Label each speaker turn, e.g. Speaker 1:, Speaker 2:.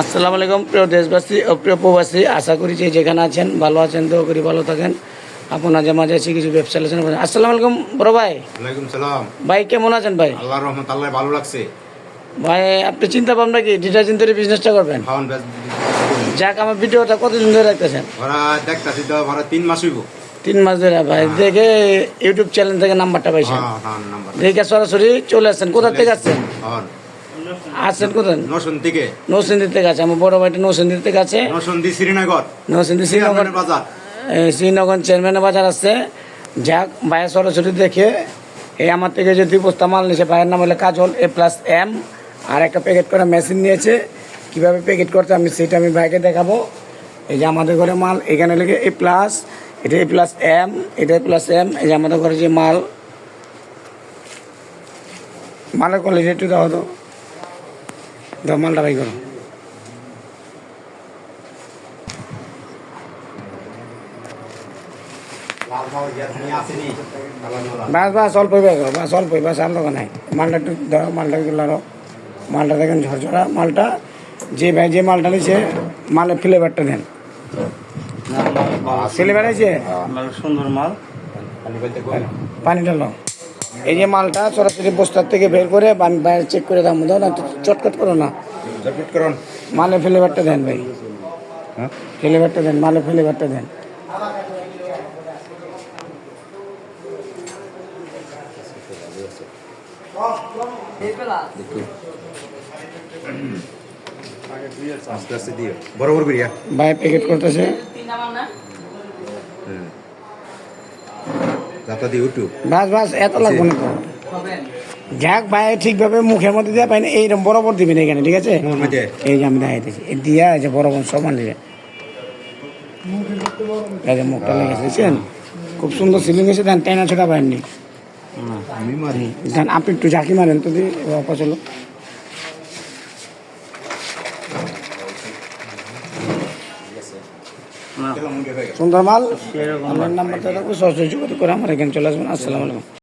Speaker 1: আসসালামু আলাইকুম প্রিয় দেশবাসী ও প্রিয় প্রবাসী। আশা করি যে যেখানে আছেন ভালো আছেন তো করি ভালো থাকেন। আপনার মাঝে মাঝে আছে কিছু ব্যবসা আলোচনা করেন। আসসালামু আলাইকুম বড় ভাই।
Speaker 2: ওয়ালাইকুম সালাম।
Speaker 1: ভাই কেমন আছেন ভাই?
Speaker 2: আল্লাহর রহমত আল্লাহ ভালো লাগছে।
Speaker 1: ভাই আপনি চিন্তা ভাবনা কি? ডিটারজেন্টের বিজনেসটা করবেন? যাক আমার ভিডিওটা কতদিন ধরে রাখতেছেন
Speaker 2: ওরা দেখতাছি তো ওরা তিন মাস হইব।
Speaker 1: তিন মাস ধরে ভাই দেখে ইউটিউব চ্যানেল থেকে নাম্বারটা পাইছেন।
Speaker 2: হ্যাঁ হ্যাঁ
Speaker 1: দেখে সরাসরি চলে আসছেন। কোথা থেকে আসছেন? আসছেন কোথায়?
Speaker 2: নসন থেকে
Speaker 1: থেকে আছে আমার বড় ভাইটা নৌসিন্দির থেকে আছে
Speaker 2: নসন দি শ্রীনগর।
Speaker 1: নৌসিন্দি শ্রীনগর
Speaker 2: বাজার
Speaker 1: শ্রীনগর চেয়ারম্যানের বাজার আছে। যাক ভাইয়ের সরাসরি দেখে। এই আমার থেকে যে দুই বস্তা মাল নিয়েছে ভাইয়ের নাম হলো কাজল এ প্লাস এম আর একটা প্যাকেট করা মেশিন নিয়েছে। কীভাবে প্যাকেট করতে আমি সেটা আমি ভাইকে দেখাবো। এই যে আমাদের ঘরে মাল এখানে লেগে এ প্লাস এটা এ প্লাস এম এটা এ প্লাস এম এই যে আমাদের ঘরে যে মাল। মালের কোয়ালিটি একটু দাও তো। দাও মালটা ভাই করো। বাস বাস অল্প করো বাস অল্প বাস দোকান নাই। মালটা একটু ধরো মালটা একটু লাড়ো মালটা দেখেন ঝরঝরা। মালটা যে ভাই যে মালটা নিচ্ছে মালের ফ্লেভারটা দেন। ফ্লেভার আছে?
Speaker 3: সুন্দর মাল।
Speaker 1: পানি ঢালো এই যে মালটা সরাসরি বস্তার থেকে বের করে আমি বাইরে চেক করে দাম দাও না চটকট করো না।
Speaker 2: করুন
Speaker 1: মালের ফ্লেভারটা দেন ভাই।
Speaker 2: হ্যাঁ?
Speaker 1: ফ্লেভারটা দেন মালের ফ্লেভারটা দেন।
Speaker 2: বরাবর
Speaker 1: ভাই প্যাকেট করতেছে।
Speaker 2: দি ইউটিউব
Speaker 1: বাস বাস এত লাগবে না তো। যাক ভাই ঠিকভাবে মুখের মধ্যে দেওয়া পাই না এইরকম বরাবর দিবেন এখানে ঠিক আছে? এই যে আমি দেখাইতেছি দিয়া যে বরাবর সমান এই মুখটা লেগেছে খুব সুন্দর সিলিং এসে দেন টেনা ছোটা দেন আপনি একটু ঝাঁকি মারেন তো চলো সুন্দর মাল আমার নাম্বারটা থাকবে সরাসরি যোগাযোগ করে আমার এখানে চলে আসবেন। আসসালামু আলাইকুম।